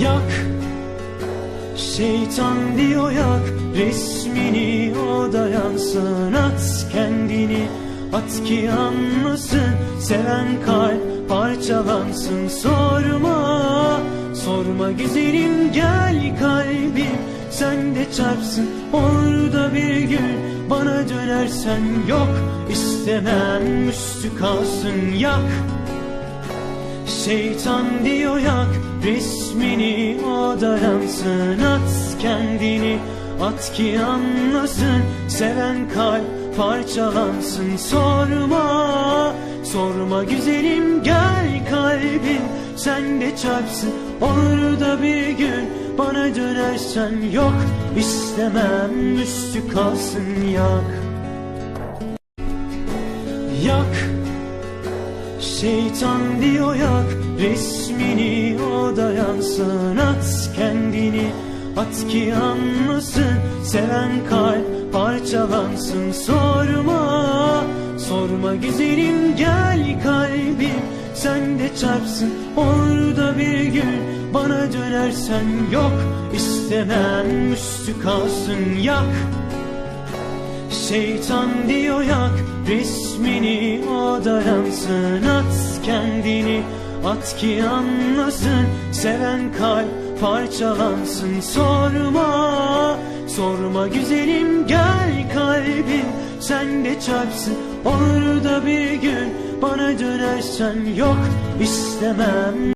Yak Şeytan diyor yak resmini o da yansın. At kendini at ki anlasın. Seven kalp parçalansın. Sorma sorma güzelim gel kalbim. Sen de çarpsın orada bir gün Bana dönersen. Yok istemem üstü kalsın. Yak Şeytan diyor yak resmini o da yansın. At kendini at ki anlasın. Seven kalp parçalansın. Sorma sorma güzelim gel kalbim. Sen de çarpsın orada bir gün Bana dönersen. Yok istemem üstü kalsın yak. Yak Şeytan diyor yak resmini o da At kendini at ki anlasın. Seven kalp parçalansın. Sorma sorma güzelim gel kalbim. Sen de çarpsın orada bir gün Bana dönersen. Yok istemem üstü kalsın yak Şeytan diyor yak resmini o da yansın At kendini. At ki anlasın Seven kalp parçalansın. Sorma sorma güzelim gel kalbim. Sen de çarpsın orada bir gün Bana dönersen. Yok istemem